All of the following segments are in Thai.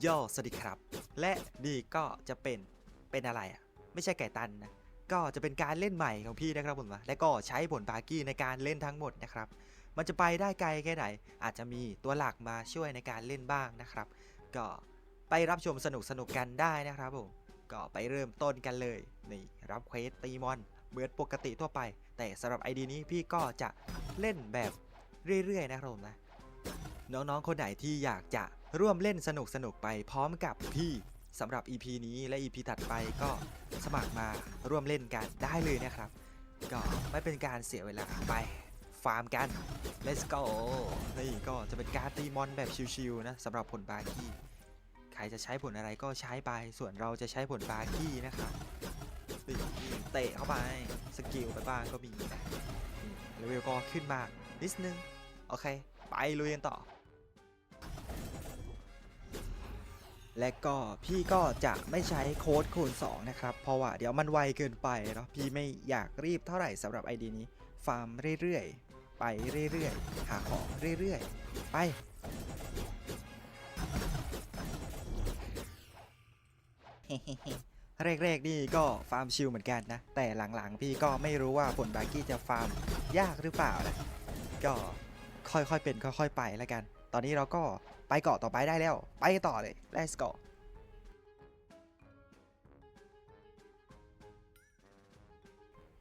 โยสวัสดีครับ และนี่ก็จะเป็นเป็นอะไรอะ ไม่ใช่ไก่ตันนะ ก็จะเป็นการเล่นใหม่ของพี่นะครับผมและก็ใช้ผลบากี้ในการเล่นทั้งหมดนะครับ มันจะไปได้ไกลแค่ไหน อาจจะมีตัวหลักมาช่วยในการเล่นบ้างนะครับ ก็ไปรับชมสนุกสนุกกันได้นะครับผมก็ไปเริ่มต้นกันเลยนี่รับเควสตีมอนเหมือนปกติทั่วไป แต่สำหรับ ID นี้พี่ก็จะเล่นแบบเรื่อยๆนะครับผมนะน้องๆคนไหนที่อยากจะ ร่วมเล่นสนุกสนุกๆไปพร้อมกับพี่สำหรับ EP นี้และ EP ถัดไปก็สมัครมาร่วมเล่นกันได้เลยนะครับ ก็ไม่เป็นการเสียเวลาไปฟาร์มกัน let's go นี่ก็จะเป็นการตีมอนแบบชิวๆนะสำหรับผลบาคี้ใครจะใช้ผลอะไรก็ใช้ไป ส่วนเราจะใช้ผลบาคี้นะครับเตะเข้าไปสกิลไปบ้างก็มีนะเลเวลก็ขึ้นมานิดนึง โอเค ไปลุยกันต่อ และก็พี่ก็จะไม่ใช้โค้ดคูณ2นะครับ เพราะว่าเดี๋ยวมันไวเกินไปเนาะพี่ไม่อยากรีบเท่าไหร่สำหรับ ID นี้ ฟาร์มเรื่อยๆ ไปเรื่อยๆ หาของเรื่อยๆ ไปแรกๆนี่ก็ฟาร์มชิลเหมือนกันนะ แต่หลังๆ พี่ก็ไม่รู้ว่าผลบากี้จะฟาร์มยากหรือเปล่านะก็ค่อยๆเป็นค่อย ๆ ไปแล้วกัน อนนี้เราก็ไปเกาะต่อไปได้แล้ว ไปต่อเลย let's go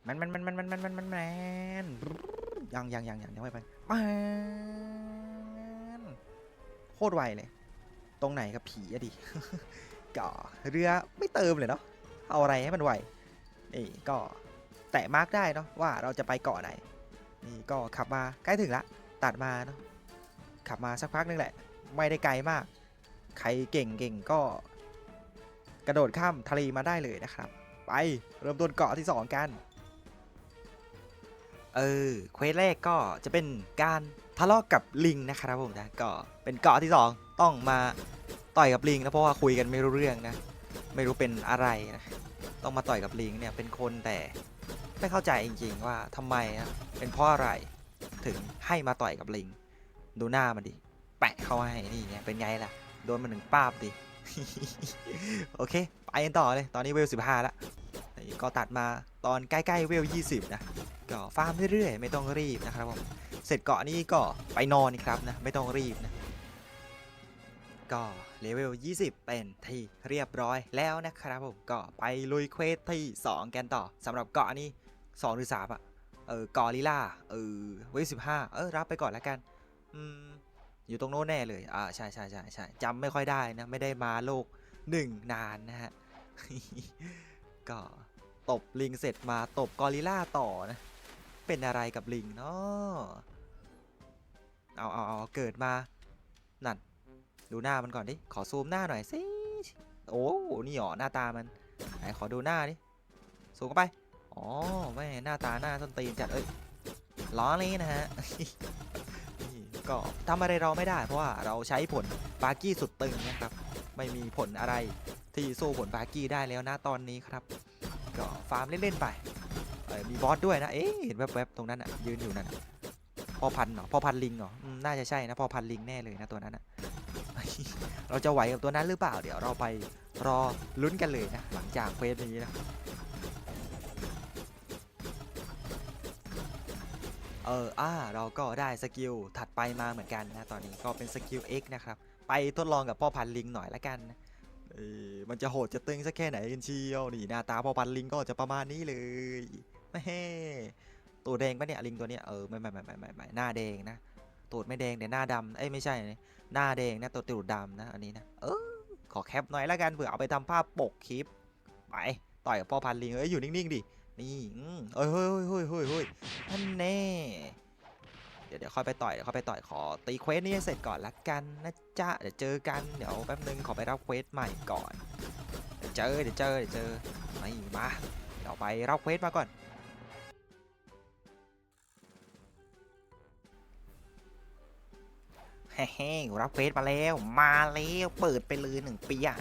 มันมันมันมันมันมันมันมันมันยังยังยังยังยังไม่ไปมันโคตรไวเลย ตรงไหนกับผีอะดิก็เรือไม่เติมเลยเนาะเอาอะไรให้มันไวนี่ก็แตะมาร์กได้เนาะว่าเราจะไปเกาะไหนนี่ก็ขับมาใกล้ถึงละ ตัดมาเนาะ ขับมาสักพักนึงแหละ ไม่ได้ไกลมาก ใครเก่งเก่งก็ กระโดดข้ามทะเลมาได้เลยนะครับ ไปเริ่มต้นเกาะที่ 2 กัน เออเควสแรกก็จะเป็นการทะเลาะกับลิงนะครับผมนะก็เป็นเกาะที่ 2 ต้องมาต่อยกับลิงนะเพราะว่าคุยกันไม่รู้เรื่องนะ ไม่รู้เป็นอะไรนะต้องมาต่อยกับลิงเนี่ยเป็นคนแต่ไม่เข้าใจจริงๆว่าทำไมนะเป็นเพราะอะไรถึงให้มาต่อยกับลิง ดูหน้ามันดิ แปะเข้าให้ นี่ไงเป็นไงล่ะ โดนมันหนึ่งป้าบดิ โอเค ไปกันต่อเลย ตอนนี้เวล15แล้วนี่ก็ตัดมาตอนใกล้ๆเวล20นะ ก็ฟาร์มเรื่อยๆ ไม่ต้องรีบนะครับผม เสร็จเกาะนี้ก็ไปนอนครับนะ ไม่ต้องรีบนะ ก็เลเวล20 เป็นที่เรียบร้อยแล้วนะครับผม ก็ไปลุยเควสที่ 2 กันต่อสำหรับเกาะนี้ 2 หรือ 3 อะ เออกอริล่า เออเวล15เออรับไปก่อนแล้วกัน อืม อยู่ตรงโน้นแน่เลย อ่า ใช่ใช่ใช่ใช่จำไม่ค่อยได้นะ ไม่ได้มาโลกหนึ่งนานนะฮะ ก็ตบลิงเสร็จมาตบกอริลล่าต่อนะ เป็นอะไรกับลิงเนาะเอาเอาเอาเกิดมา นั่น ดูหน้ามันก่อนดิ ขอซูมหน้าหน่อยสิ โอ้ นี่หรอหน้าตามันไหนขอดูหน้าดิ ซูมเข้าไป อ๋อ แม่ หน้าตาหน้าต้นตีนจัด เอ้ยล้อนี้นะฮะ ก็ทำอะไรเราไม่ได้เพราะว่าเราใช้ผลบาร์กี้สุดตึงนะครับ ไม่มีผลอะไรที่สู้ผลบาร์กี้ได้แล้วนะตอนนี้ครับ ก็ฟาร์มเล่นๆไปเอ้ยมีบอสด้วยนะเอ๊ะเห็นแวบๆตรงนั้นอะยืนอยู่นั่นพอพันเหรอพอพันลิงเหรอน่าจะใช่นะพอพันลิงแน่เลยนะตัวนั้นอะเราจะไหวกับตัวนั้นหรือเปล่าเดี๋ยวเราไปรอลุ้นกันเลยนะหลังจากเฟสนี้นะ เอออ่าเราก็ได้สกิลถัดไปมาเหมือนกันนะ ตอนนี้ก็เป็นสกิล X นะครับ ไปทดลองกับพ่อพันลิงหน่อยละกันเออมันจะโหดจะตึงสักแค่ไหนกันเชียว นี่หน้าตาพ่อพันลิงก็จะประมาณนี้เลยไม่เฮ้ตัวแดงปะเนี่ยลิงตัวเนี้ยเออไม่ไม่ไม่ไม่ไม่ไม่หน้าแดงนะตูดไม่แดงแต่หน้าดำเอ้ยไม่ใช่ หน้าแดงนะตัวตูดดำนะอันนี้นะเออขอแคปหน่อยละกันเผื่อเอาไปทำภาพปกคลิปไปต่อยกับพ่อพันลิงเอ้ยอยู่นิ่งๆดิ นี่อืมเอ้ยเฮ้ยเฮ้ยเฮ้ยเฮ้ยเฮ้ยท่านแน่เดี๋ยวเดี๋ยวค่อยไปต่อยเดี๋ยวค่อยไปต่อยขอตีเควสนี้ให้เสร็จก่อนละกันนะจ๊ะเดี๋ยวเจอกันเดี๋ยวแป๊บนึงขอไปรับเควสใหม่ก่อนเดี๋ยวเจอเดี๋ยวเจอเดี๋ยวเจอไม่มาเดี๋ยวไปรับเควสมาก่อนเฮ้ๆรับเควสมาแล้วมาแล้วเปิดไปเลยหนึ่งปีอะ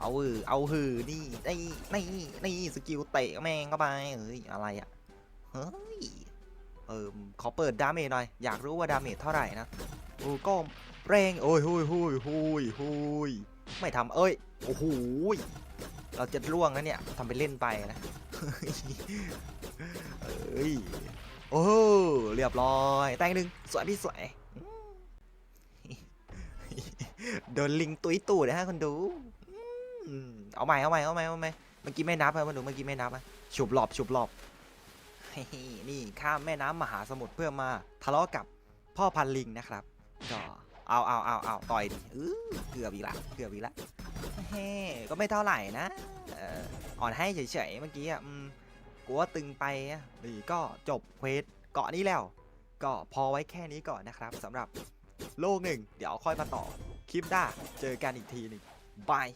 เอาหือเอาหือนี่นี่นี่นี่สกิลเตะแม่งเข้าไปเอ้ยอะไรอะเฮ้ยเออขอเปิดดาเมจหน่อยอยากรู้ว่าดาเมจเท่าไหร่นะโอ้ก็แรงโอ้ยหุยหุยหุยหุยไม่ทำเอ้ยโอ้โหยเราจะล่วงนะเนี่ยทำไปเล่นไปนะเอ้ยโอ้เรียบร้อยแต่งหนึ่งสวยพี่สวยโดนลิงตุยตูดนะฮะคนดู อืมเอาใหม่เอาใหม่เอาใหม่เอาใหม่เมื่อกี้ไม่นับอะมาดูเมื่อกี้ไม่นับอะฉุบหลอบฉุบหลอบเฮ้ยนี่ข้ามแม่น้ำมหาสมุทรเพื่อมาทะเลาะกับพ่อพันลิงนะครับก็เอาเอาเอาเอาต่อยดิเออเกือบอีกละเกือบอีกละเฮ้ก็ไม่เท่าไหร่นะเอ่ออ่อนให้เฉยๆเมื่อกี้อะอืมกูว่าตึงไปอะนี่ก็จบเควสเกาะนี้แล้ว ก็พอไว้แค่นี้ก่อนนะครับสำหรับโลกหนึ่ง เดี๋ยวค่อยมาต่อคลิปหน้าเจอกันอีกทีหนึ่งบาย